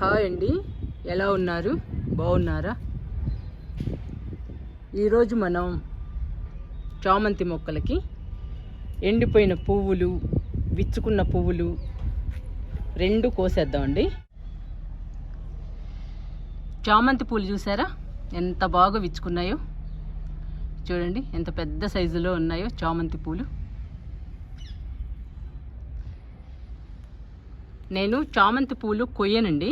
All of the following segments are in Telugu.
హాయ్ అండి. ఎలా ఉన్నారు? బాగున్నారా? ఈరోజు మనం చామంతి మొక్కలకి ఎండిపోయిన పువ్వులు విచ్చుకున్న పువ్వులు రెండు కోసేద్దామండి. చామంతి పూలు చూసారా? ఎంత బాగా విచ్చుకున్నాయో. చూడండి ఎంత పెద్ద సైజులో ఉన్నాయో చామంతి పూలు. నేను చామంతి పూలు కొయ్యనండి.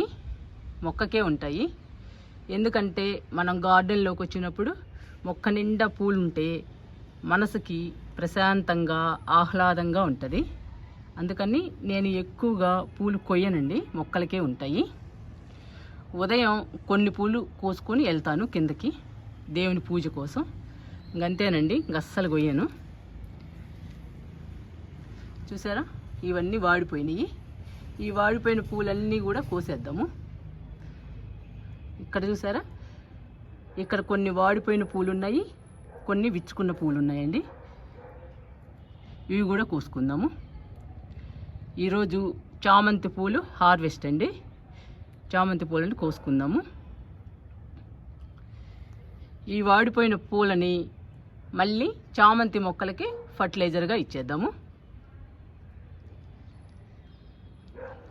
మొక్కకే ఉంటాయి. ఎందుకంటే మనం గార్డెన్లోకి వచ్చినప్పుడు మొక్క నిండా పూలు ఉంటే మనసుకి ప్రశాంతంగా ఆహ్లాదంగా ఉంటుంది. అందుకని నేను ఎక్కువగా పూలు కొయ్యనండి. మొక్కలకే ఉంటాయి. ఉదయం కొన్ని పూలు కోసుకొని వెళ్తాను కిందకి దేవుని పూజ కోసం. ఇంకంతేనండి గస్సలు అస్సలు కొయ్యను. చూసారా? ఇవన్నీ వాడిపోయినాయి. ఈ వాడిపోయిన పూలన్నీ కూడా కోసేద్దాము. ఇక్కడ చూసారా? ఇక్కడ కొన్ని వాడిపోయిన పూలు ఉన్నాయి కొన్ని విచ్చుకున్న పూలు ఉన్నాయండి ఇవి కూడా కోసుకుందాము. ఈరోజు చామంతి పూలు హార్వెస్ట్ అండి. చామంతి పూలని కోసుకుందాము. ఈ వాడిపోయిన పూలని మళ్ళీ చామంతి మొక్కలకి ఫర్టిలైజర్గా ఇచ్చేద్దాము.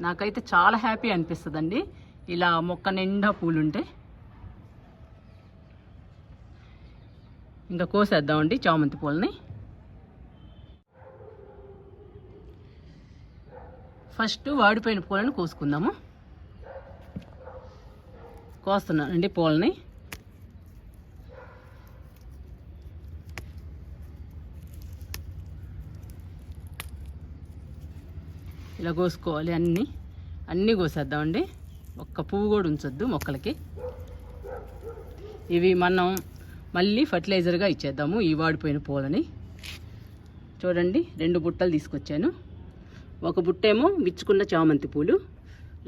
నాకైతే చాలా హ్యాపీ అనిపిస్తుందండి. ఇలా మొక్క నిండా పూలు ఉంటాయి ఇంకా కోసేద్దామండి చామంతి పూలని. ఫస్ట్ వాడిపోయిన పూలను కోసుకుందాము. కోస్తున్నానండి పూలని. ఇలా కోసుకోవాలి అన్నీ. అన్నీ కోసేద్దామండి. ఒక్క పువ్వు కూడా ఉంచొద్దు మొక్కలకి. ఇవి మనం మళ్ళీ ఫర్టిలైజర్గా ఇచ్చేద్దాము ఈ వాడిపోయిన పూలని. చూడండి రెండు బుట్టలు తీసుకొచ్చాను. ఒక బుట్టేమో విచ్చుకున్న చామంతి పూలు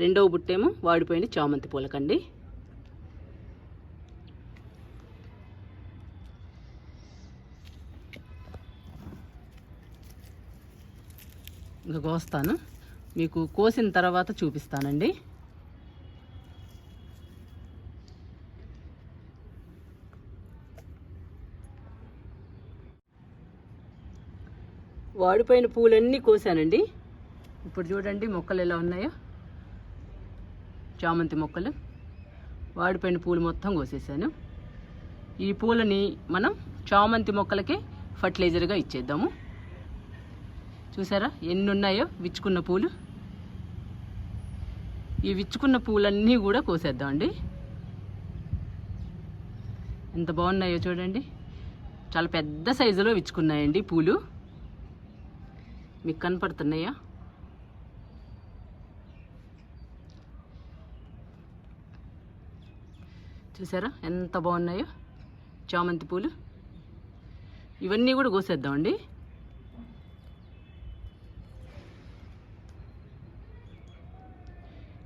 రెండవ బుట్టేమో వాడిపోయిన చామంతి పూలకండి. ఇంకా కోస్తాను. మీకు కోసిన తర్వాత చూపిస్తానండి. వాడిపోయిన పూలన్నీ కోసానండి. ఇప్పుడు చూడండి మొక్కలు ఎలా ఉన్నాయో. చామంతి మొక్కలు. వాడిపోయిన పూలు మొత్తం కోసేసాను. ఈ పూలని మనం చామంతి మొక్కలకి ఫర్టిలైజర్గా ఇచ్చేద్దాము. చూసారా? ఎన్ని ఉన్నాయో విచ్చుకున్న పూలు. ఈ విచ్చుకున్న పూలన్నీ కూడా కోసేద్దామండి. ఎంత బాగున్నాయో చూడండి. చాలా పెద్ద సైజులో విచ్చుకున్నాయండి పూలు. మీకు కనపడుతున్నాయా? చూసారా? ఎంత బాగున్నాయో? చామంతి పూలు. ఇవన్నీ కూడా కోసేద్దామండి.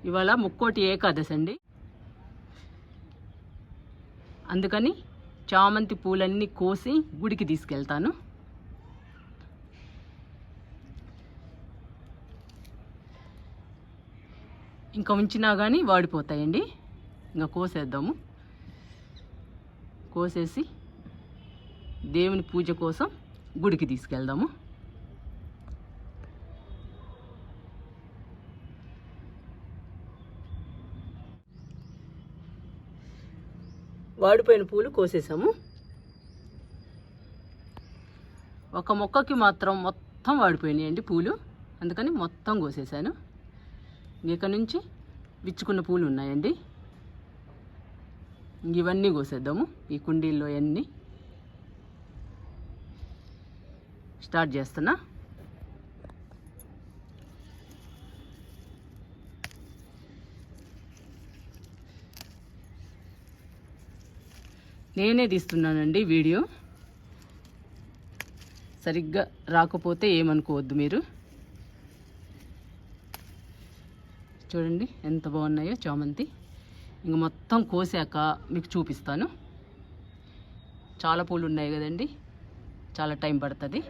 ఇవాళ ముక్కోటి ఏకాదశి అండి అందుకని చామంతి పూలన్నీ కోసి గుడికి తీసుకెళ్తాను. ఇంకా ఉంచినా కానీ వాడిపోతాయండి. ఇంకా కోసేద్దాము. కోసేసి దేవుని పూజ కోసం గుడికి తీసుకెళ్దాము. వాడిపోయిన పూలు కోసేసాము. ఒక మొక్కకి మాత్రం మొత్తం వాడిపోయినాయండి పూలు. అందుకని మొత్తం కోసేసాను. ఇక్కడ నుంచి విచ్చుకున్న పూలు ఉన్నాయండి. ఇవన్నీ కోసేద్దాము. ఈ కుండీల్లో అన్నీ స్టార్ట్ చేస్తున్నా. నేనే తీస్తున్నానండి వీడియో. సరిగ్గా రాకపోతే ఏమనుకోవద్దు మీరు. చూడండి ఎంత బాగున్నాయో చామంతి. ఇంక మొత్తం కోసాక మీకు చూపిస్తాను. చాలా పూలు ఉన్నాయి కదండి చాలా టైం పడుతుంది.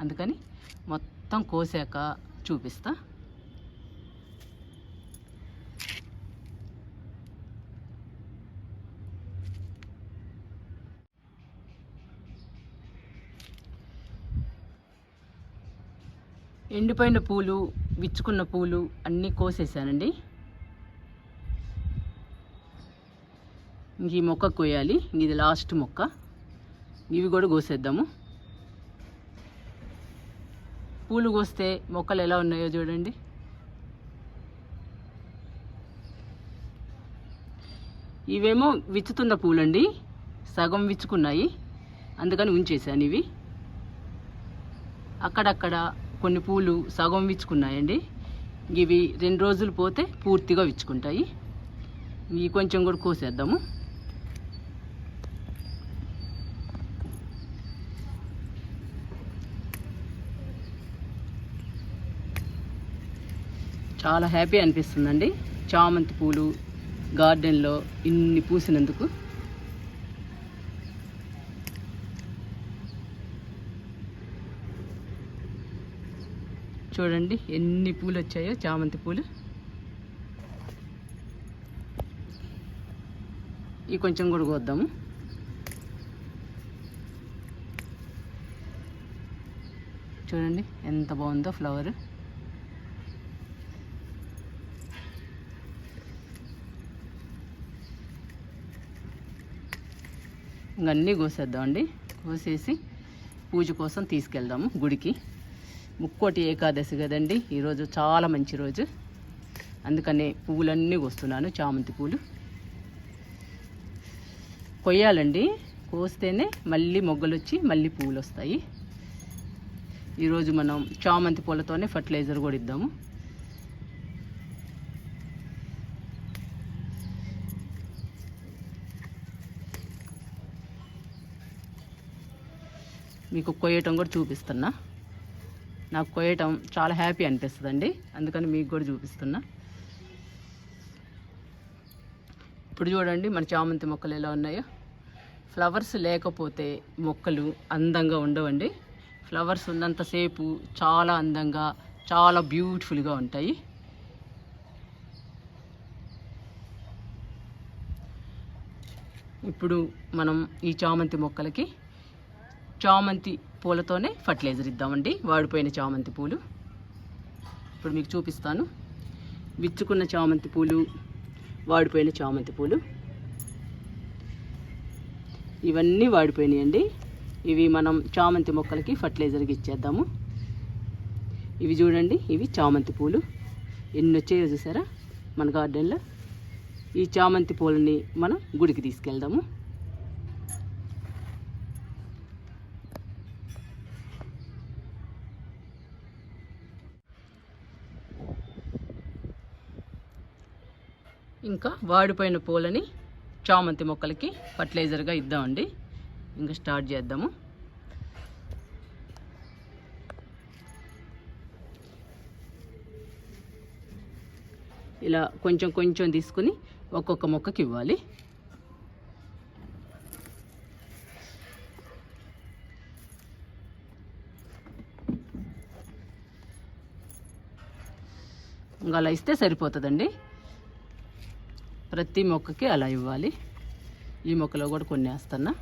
అందుకని మొత్తం కోసాక చూపిస్తా. ఎండిపోయిన పూలు విచ్చుకున్న పూలు అన్నీ కోసేసానండి. ఇంక ఈ మొక్క కోయాలి. ఇది లాస్ట్ మొక్క. ఇవి కూడా కోసేద్దాము. పూలు కోస్తే మొక్కలు ఎలా ఉన్నాయో చూడండి. ఇవేమో విచ్చుతున్న పూలండి. సగం విచ్చుకున్నాయి. అందుకని ఉంచేసాను ఇవి. అక్కడక్కడ కొన్ని పూలు సగం విచ్చుకున్నాయండి. ఇవి రెండు రోజులు పోతే పూర్తిగా విచ్చుకుంటాయి. ఇవి కొంచెం కూడా కోసేద్దాము. చాలా హ్యాపీ అనిపిస్తుందండి. చామంతి పూలు గార్డెన్లో ఇన్ని పూసినందుకు. చూడండి ఎన్ని పూలు వచ్చాయో చామంతి పూలు. ఈ కొంచెం కూడా కోద్దాము. చూడండి ఎంత బాగుందో ఫ్లవర్ ఇంకన్నీ కోసేద్దామండి. కోసేసి పూజ కోసం తీసుకెళ్దాము గుడికి. ముక్కోటి ఏకాదశి కదండి. ఈరోజు చాలా మంచి రోజు. అందుకనే పువ్వులన్నీ కోస్తున్నాను చామంతి పూలు. కొయ్యాలండి. కోస్తేనే మళ్ళీ మొగ్గలు వచ్చి మళ్ళీ పువ్వులు వస్తాయి ఈరోజు మనం చామంతి పూలతోనే ఫర్టిలైజర్ కూడా ఇద్దాము. మీకు కొయ్యటం కూడా చూపిస్తున్నా. నాకు కొయ్యటం చాలా హ్యాపీ అనిపిస్తుందండి. అందుకని మీకు కూడా చూపిస్తున్నా. ఇప్పుడు చూడండి మన చామంతి మొక్కలు ఎలా ఉన్నాయో. ఫ్లవర్స్ లేకపోతే మొక్కలు అందంగా ఉండవండి. ఫ్లవర్స్ ఉన్నంతసేపు చాలా అందంగా చాలా బ్యూటిఫుల్గా ఉంటాయి. ఇప్పుడు మనం ఈ చామంతి మొక్కలకి చామంతి పూలతోనే ఫర్టిలైజర్ ఇద్దామండి. వాడిపోయిన చామంతి పూలు. ఇప్పుడు మీకు చూపిస్తాను. విచ్చుకున్న చామంతి పూలు వాడిపోయిన చామంతి పూలు. ఇవన్నీ వాడిపోయినాయండి. ఇవి మనం చామంతి మొక్కలకి ఫర్టిలైజర్కి ఇచ్చేద్దాము. ఇవి చూడండి ఇవి చామంతి పూలు. ఎన్ని వచ్చాయో చూసారా? మన గార్డెన్లో ఈ చామంతి పూలని మనం గుడికి తీసుకెళ్దాము. ఇంకా వాడిపోయిన పూలని చామంతి మొక్కలకి ఫర్టిలైజర్గా ఇద్దామండి. ఇంకా స్టార్ట్ చేద్దాము. ఇలా కొంచెం కొంచెం తీసుకుని ఒక్కొక్క మొక్కకి ఇవ్వాలి. ఇంకా అలా ఇస్తే సరిపోతుందండి. ప్రతి మొక్కకి అలా ఇవ్వాలి. ఈ మొక్కలో కూడా కొన్ని వేస్తున్నా.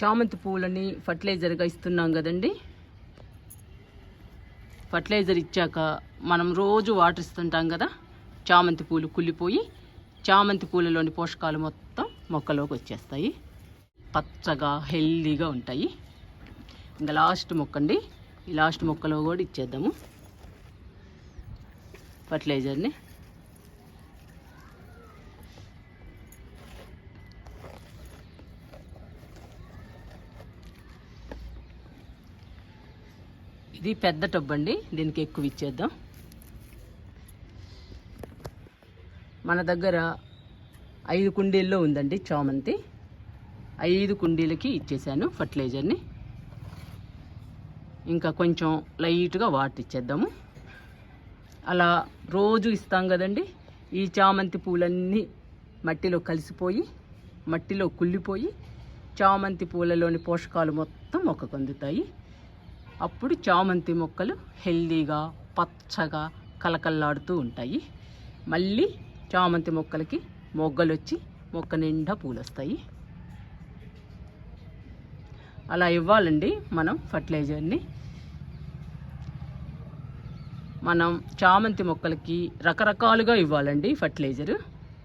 చామంతి పువ్వులని ఫర్టిలైజర్గా ఇస్తున్నాం కదండి. ఫర్టిలైజర్ ఇచ్చాక మనం రోజు వాటర్ ఇస్తుంటాం కదా. చామంతి పూలు కుళ్ళిపోయి చామంతి పూలలోని పోషకాలు మొత్తం మొక్కలోకి వచ్చేస్తాయి. పచ్చగా హెల్దీగా ఉంటాయి. ఇంకా లాస్ట్ మొక్క అండి ఈ లాస్ట్ మొక్కలో కూడా ఇచ్చేద్దాము. ఫర్టిలైజర్ని ఇది పెద్ద టబ్ అండి దీనికి ఎక్కువ ఇచ్చేద్దాం. మన దగ్గర ఐదు కుండీల్లో ఉందండి చామంతి. ఐదు కుండీలకి ఇచ్చేసాను ఫర్టిలైజర్ని. ఇంకా కొంచెం లైట్గా వాటర్ ఇచ్చేద్దాము. అలా రోజు ఇస్తాం కదండి ఈ చామంతి పూలన్నీ మట్టిలో కలిసిపోయి మట్టిలో కుళ్ళిపోయి చామంతి పూలలోని పోషకాలు మొత్తం మొక్కకు అందుతాయి. అప్పుడు చామంతి మొక్కలు హెల్దీగా పచ్చగా కలకల్లాడుతూ ఉంటాయి. మళ్ళీ చామంతి మొక్కలకి మొగ్గలు వచ్చి మొక్క నిండా పూలు వస్తాయి అలా ఇవ్వాలండి మనం ఫర్టిలైజర్ని. మనం చామంతి మొక్కలకి రకరకాలుగా ఇవ్వాలండి ఫర్టిలైజరు.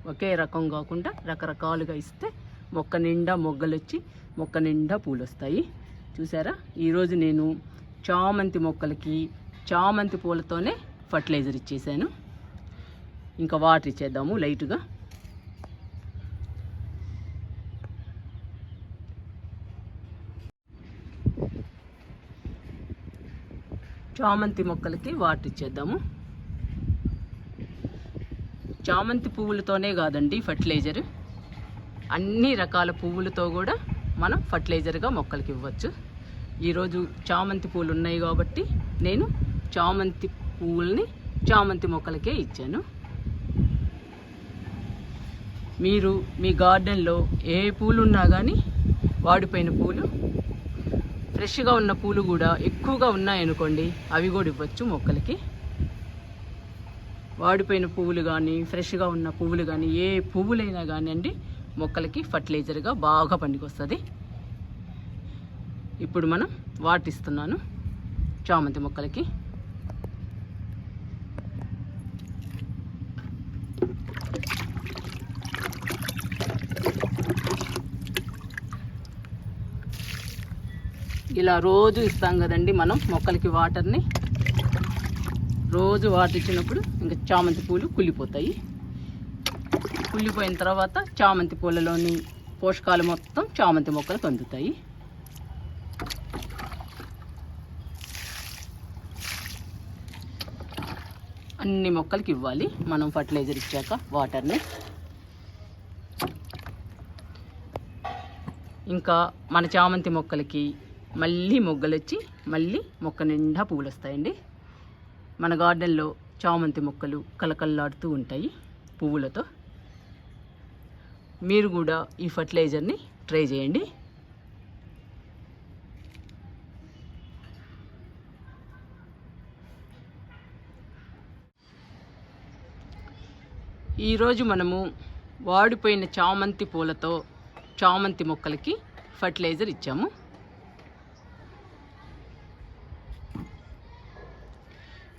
ఒకే రకం కాకుండా రకరకాలుగా ఇస్తే మొక్క నిండా మొగ్గలు వచ్చి మొక్క నిండా పూలు వస్తాయి చూసారా? ఈరోజు నేను చామంతి మొక్కలకి చామంతి పూలతోనే ఫర్టిలైజర్ ఇచ్చేసాను. ఇంకా వాటర్ ఇచ్చేద్దాము లైట్గా. చామంతి మొక్కలకి వాటర్ ఇచ్చేద్దాము. చామంతి పువ్వులతోనే కాదండి ఫర్టిలైజర్ అన్ని రకాల పువ్వులతో కూడా మనం ఫర్టిలైజర్గా మొక్కలకి ఇవ్వచ్చు. ఈరోజు చామంతి పూలు ఉన్నాయి కాబట్టి నేను చామంతి పువ్వుల్ని చామంతి మొక్కలకే ఇచ్చాను. మీరు మీ గార్డెన్లో ఏ పూలు ఉన్నా కానీ వాడిపోయిన పూలు ఫ్రెష్గా ఉన్న పూలు కూడా ఎక్కువగా ఉన్నాయనుకోండి అవి కూడా ఇవ్వచ్చు మొక్కలకి. వాడిపోయిన పువ్వులు కానీ ఫ్రెష్గా ఉన్న పువ్వులు కానీ ఏ పువ్వులైనా కానివ్వండి మొక్కలకి ఫర్టిలైజర్గా బాగా పండుకొస్తుంది. ఇప్పుడు మనం వాటిస్తున్నాను చామంతి మొక్కలకి. ఇలా రోజు ఇస్తాం కదండి మనం మొక్కలకి వాటర్ని రోజు వాటర్ ఇచ్చినప్పుడు ఇంకా చామంతి పూలు కుళ్ళిపోతాయి. కుళ్ళిపోయిన తర్వాత చామంతి పూలలోని పోషకాలు మొత్తం చామంతి మొక్కలకు అందుతాయి. అన్ని మొక్కలకి ఇవ్వాలి. మనం ఫర్టిలైజర్ ఇచ్చాక వాటర్ని ఇంకా మన చామంతి మొక్కలకి మళ్ళీ మొగ్గలు వచ్చి మళ్ళీ మొక్క నిండా పువ్వులు వస్తాయండి మన గార్డెన్లో చామంతి మొక్కలు కలకల్లాడుతూ ఉంటాయి పువ్వులతో. మీరు కూడా ఈ ఫర్టిలైజర్ని ట్రై చేయండి. ఈరోజు మనము వాడిపోయిన చామంతి పూలతో చామంతి మొక్కలకి ఫర్టిలైజర్ ఇచ్చాము.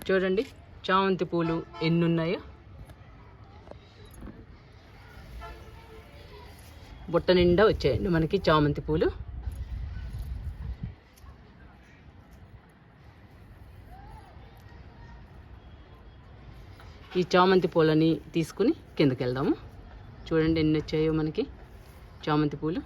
చూడండి చామంతి పూలు ఎన్ని ఉన్నాయో బుట్ట నిండా వచ్చాయండి మనకి చామంతి పూలు. ఈ చామంతి పూలని తీసుకుని కిందకి వెళ్దాము చూడండి ఎన్ని వచ్చాయో మనకి చామంతి పూలు.